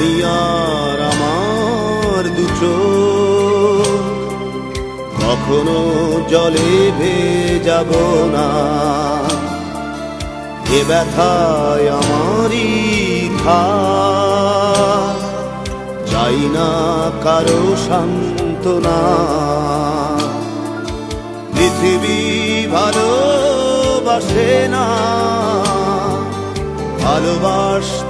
আমি আর আমার দুচো কখনো জলে যাব না। এ ব্যথায় আমারই থা চাই না কারও সান্ত্বনা। পৃথিবী ভালোবাসে না। ভালোবাসতেও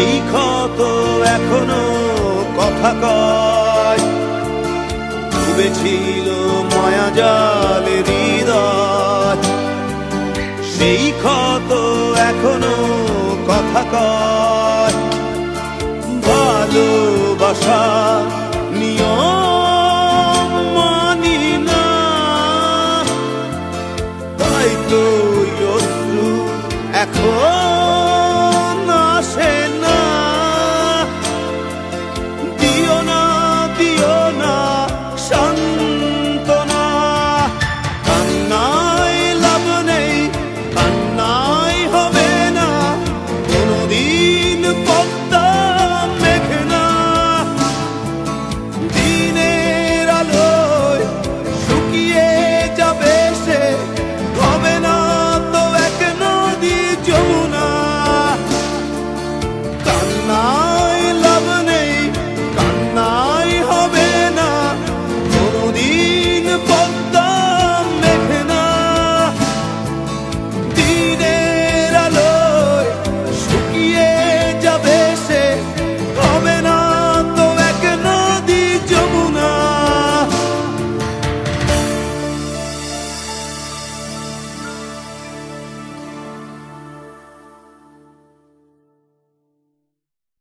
সেই ক্ষত এখনও কথা কয়। ডুবেছিল মায়াজাল হৃদয়। সেই ক্ষত এখনও কথা কয়। ভালোবাসা নিয়ম মানি না। তাই তো এখন